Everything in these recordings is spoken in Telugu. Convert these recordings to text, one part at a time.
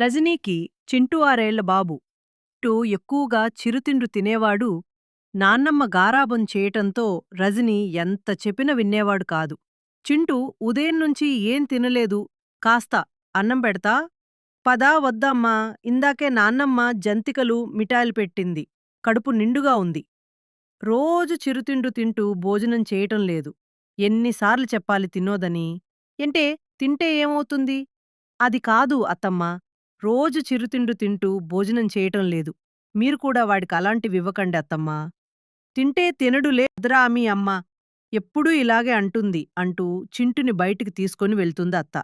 రజనీకి చింటూ ఆరేళ్ళ బాబు. చింటూ ఎక్కువగా చిరుతిండు తినేవాడు నాన్నమ్మ గారాబం చేయటంతో రజని ఎంత చెప్పిన వినేవాడు కాదు. చింటూ ఉదయం నుంచి ఏం తినలేదు కాస్త అన్నం పెడతా? పదా వద్దమ్మా ఇందాకే నాన్నమ్మ జంతికలు మిఠాయిలు పెట్టింది కడుపు నిండుగా ఉంది. రోజు చిరుతిండు తింటూ భోజనం చేయటం లేదు. ఎన్నిసార్లు చెప్పాలి తినోదని ఏంటే తింటే ఏమవుతుంది? అది కాదు అత్తమ్మా రోజు చిరుతిండు తింటూ భోజనం చేయటం లేదు. మీరు కూడా వాడికి అలాంటివి ఇవ్వకండి అత్తమ్మా. తింటే తినడులే అదరా మీ అమ్మ. ఎప్పుడూ ఇలాగే అంటుంది అంటూ చింటుని బయటికి తీసుకొని వెళ్తుంది అత్త.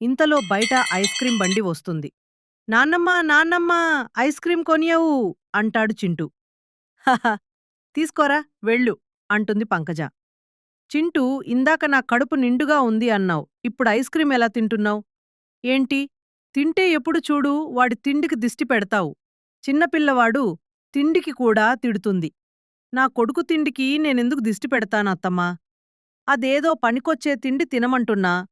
ఇంతలో బయట ఐస్ క్రీం బండి వస్తుంది. నాన్నమ్మ నాన్నమ్మ ఐస్ క్రీం కొనియవు అంటాడు చింటూ. హహ తీసుకోరా వెళ్ళు అంటుంది పంకజ. చింటూ ఇందాక నా కడుపు నిండుగా ఉంది అన్నావు. ఇప్పుడు ఐస్ క్రీం ఎలా తింటున్నావు? ఏంటి? తింటే ఎప్పుడు చూడు వాడి తిండికి దిష్టి పెడతావు. చిన్నపిల్లవాడు తిండికి కూడా తిడుతుంది. నా కొడుకు తిండికి నేనెందుకు దిష్టి పెడతాను అత్తమ్మా? అదేదో పనికొచ్చే తిండి తినమంటున్నా.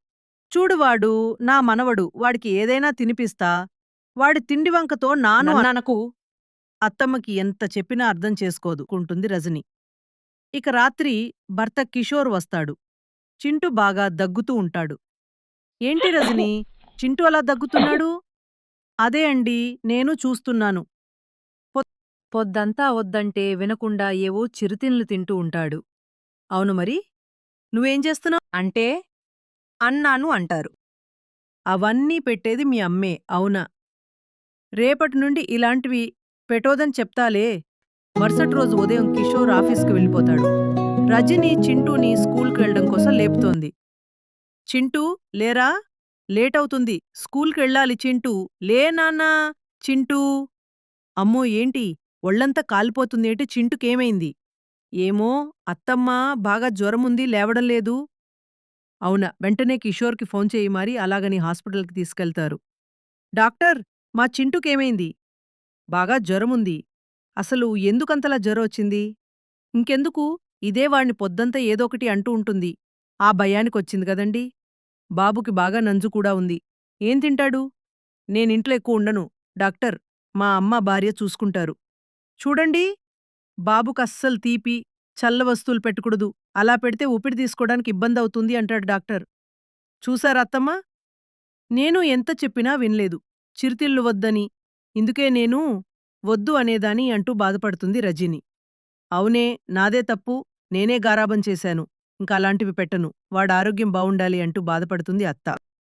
చూడు వాడు నా మనవడు వాడికి ఏదైనా తినిపిస్తా. వాడి తిండి వంకతో నాను అన్ననకు అత్తమ్మకి ఎంత చెప్పినా అర్థం చేసుకోదు కుంటుంది రజని. ఇక రాత్రి భర్త కిషోర్ వస్తాడు. చింటు బాగా దగ్గుతూ ఉంటాడు. ఏంటి రజని? చింటూ అలా దగ్గుతున్నాడు? అదే అండి నేను చూస్తున్నాను. పొద్దంతా వద్దంటే వినకుండా ఏవో చిరుతిన్లు తింటూ ఉంటాడు. అవును మరి? నువ్వేం చేస్తున్నావు? అంటే? అన్నాను అంటారు. అవన్నీ పెట్టేది మీ అమ్మే అవునా? రేపటి నుండి ఇలాంటివి పెట్టోదని చెప్తాలే. మరుసటి రోజు ఉదయం కిషోర్ ఆఫీస్కి వెళ్ళిపోతాడు. రజని చింటూని స్కూల్కి వెళ్ళడం కోసం లేపుతోంది. చింటూ లేరా? లేట్ అవుతుంది చింటూ. లే నాన్నా చింటూ. అమ్మో ఏంటి? ఒళ్ళంతా కాలిపోతుందేంటి? చింటుకేమైంది? ఏమో అత్తమ్మ బాగా జ్వరముంది లేవడం లేదు. అవునా వెంటనే కిషోర్కి ఫోన్ చేయి మరి అలాగని హాస్పిటల్కి తీసుకెళ్తారు. డాక్టర్ మా చింటుకేమైంది? బాగా జ్వరముంది. అసలు ఎందుకంతలా జ్వరం వచ్చింది ఇంకెందుకు? ఇదే వాణ్ణి పొద్దంతా ఏదోకటి అంటూ ఉంటుంది. ఆ భయానికొచ్చింది కదండీ. బాబుకి బాగా నంజు కూడా ఉంది. ఏం తింటాడు? నేనింట్లో ఎక్కువ ఉండను. డాక్టర్ మా అమ్మ భార్య చూసుకుంటారు. చూడండి బాబుకస్సలు తీపి చల్ల వస్తువులు పెట్టకూడదు. అలా పెడితే ఊపిరి తీసుకోవడానికి ఇబ్బందవుతుంది అంటాడు డాక్టర్. చూసారా అత్తమ్మ? నేను ఎంత చెప్పినా వినలేదు. చిరుతిళ్ళు వద్దని ఇందుకే నేను వద్దు అనేదాని అంటూ బాధపడుతుంది రజిని. అవునే నాదే తప్పు నేనే గారాబం చేశాను. ఇంకా అలాంటివి పెట్టను. వాడారోగ్యం బావుండాలి అంటూ బాధపడుతుంది అత్త.